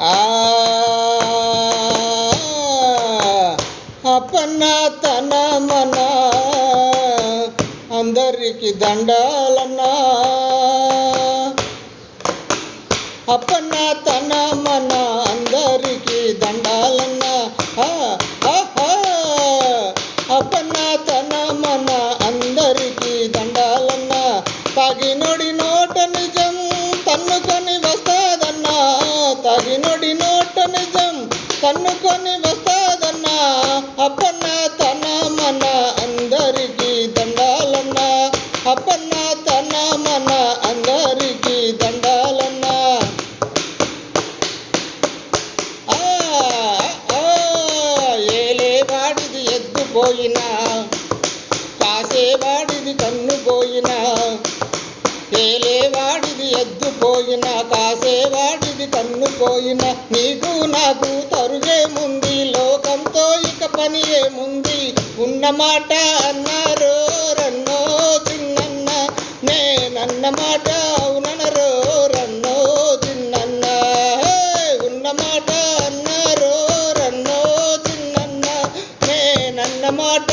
ఆ అప్పన్న తన మన అందరికి దండాలన్నా. తన్నుకొని వస్తాదన్నా అప్పన్న తన మన అందరికి దండాలన్నా అప్పన్న తన మన అందరికి దండాలన్నా. ఆ, ఆ, ఏలేవాడిది ఎద్దు పోయినా కాసేవాడిది కన్ను పోయినా ఏలేవాడిది ఎద్దు పోయినా కాసేవాడిది కన్ను నీకు నాకు తరుగేముంది లోకంతో ఇక పని ఏముంది? ఉన్నమాట అన్నారో రన్నో చిన్నన్న నేనన్న మాట అవుననరో రన్నో చిన్నన్న ఉన్నమాట అన్నారో రన్నో చిన్నన్న నేనన్న మాట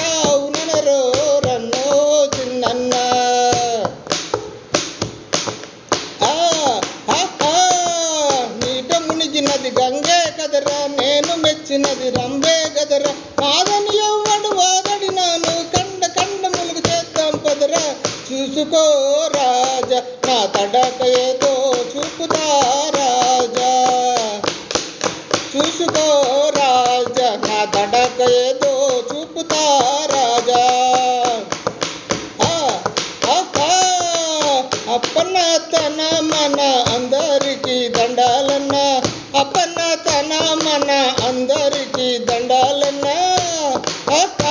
చిన్నది రంబే కదరా కాదని ఎవ్వడు వాదడినాను కండ కండ ములుగు చేద్దాం పదరా. చూసుకో రాజా. నా తడక ఏదో చూపుతా రాజా. చూసుకో రాజా. నా తడక ఏదో చూపుతా రాజా. ఆ, అప్పన్న తన మన అందరికీ దండాలన్న. అప్పన్న ¿Eh?